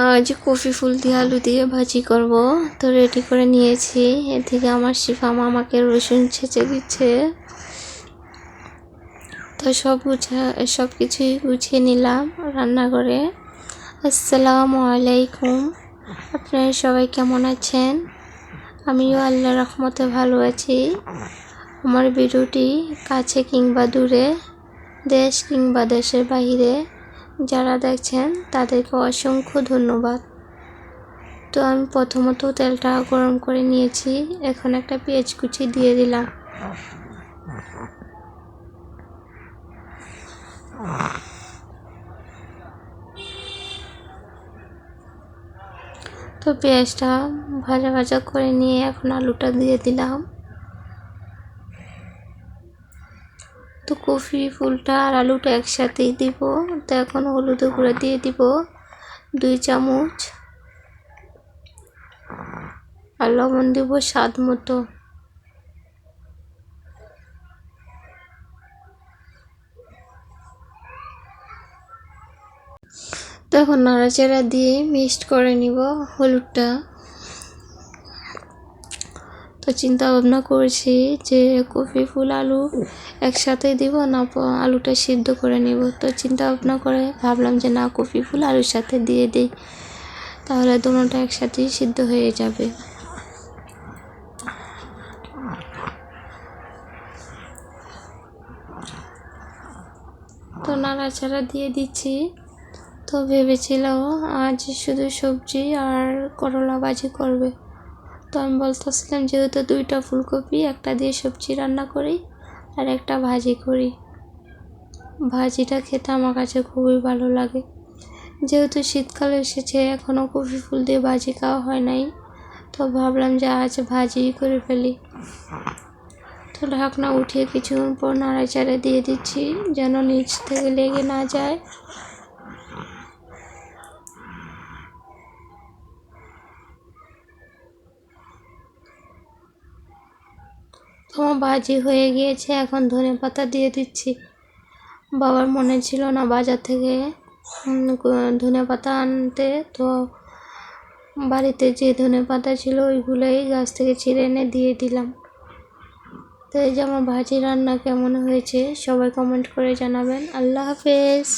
আজ কফি ফুল দিয়ে আলু দিয়ে ভাজি করব। তো রেডি করে নিয়েছি। এদিকে আমার শিফামা আমাকে রসুন ছেঁচে দিচ্ছে। তো সব গুছা সব কিছুই গুছিয়ে নিলাম রান্নাঘরে। আসসালামু আলাইকুম। আপনারা সবাই কেমন আছেন? আমিও আল্লাহ রহমতে ভালো আছি। আমার ভিডিওটি কাছে কিংবা দূরে, দেশ কিংবা দেশের বাইরে যারা দেখছেন, তাদেরকে অসংখ্য ধন্যবাদ। তো আমি প্রথমত তেলটা গরম করে নিয়েছি। এখন একটা পেঁয়াজ কুচি দিয়ে দিলাম। তো পেঁয়াজটা ভাজা ভাজা করে নিয়ে এখন আলুটা দিয়ে দিলাম। তো কফি, ফুলটা আর আলুটা একসাথেই দিব। তো এখন হলুদ গুঁড়ো দিয়ে দিব দুই চামচ। আর লবণ দিব স্বাদ মতো। তো এখন নাড়াচাড়া দিয়ে মিক্সড করে নিব হলুদটা। তো চিন্তা ভাবনা করেছি যে কপি ফুল, আলু একসাথে দিব না আলুটা সিদ্ধ করে নিব। তো চিন্তা ভাবনা করে ভাবলাম যে না কপি ফুল, আলুর সাথে দিয়ে দিই। তাহলে দুটোটা একসাথেই সিদ্ধ হয়ে যাবে। তো নাড়াচাড়া দিয়ে দিচ্ছি। তো ভেবেছিল আজ শুধু সবজি আর করলা ভাজি করবে। তো আমি বলতেছিলাম যেহেতু দুইটা ফুলকপি, একটা দিয়ে সবজি রান্না করি আর একটা ভাজি করি। ভাজিটা খেতে আমার কাছে খুবই ভালো লাগে। যেহেতু শীতকাল এসেছে এখনও কপি ফুল দিয়ে ভাজি খাওয়া হয় নাই। তো ভাবলাম যে আজ ভাজি করে ফেলি। তো ঢাকনা উঠিয়ে কিছুক্ষণ পর নাড়াচাড়া দিয়ে দিচ্ছি যেন নিচ থেকে লেগে না যায়। তোমার ভাজি হয়ে গিয়েছে, এখন ধনে পাতা দিয়ে দিচ্ছি। বাবার মনে ছিল না বাজার থেকে ধনে পাতা আনতে, তো বাড়িতে যে ধনে পাতা ছিল ওইগুলোই গাছ থেকে ছিঁড়ে এনে দিয়ে দিলাম। তো এই যে আমার ভাজি রান্না কেমন হয়েছে সবাই কমেন্ট করে জানাবেন। আল্লাহ হাফেজ।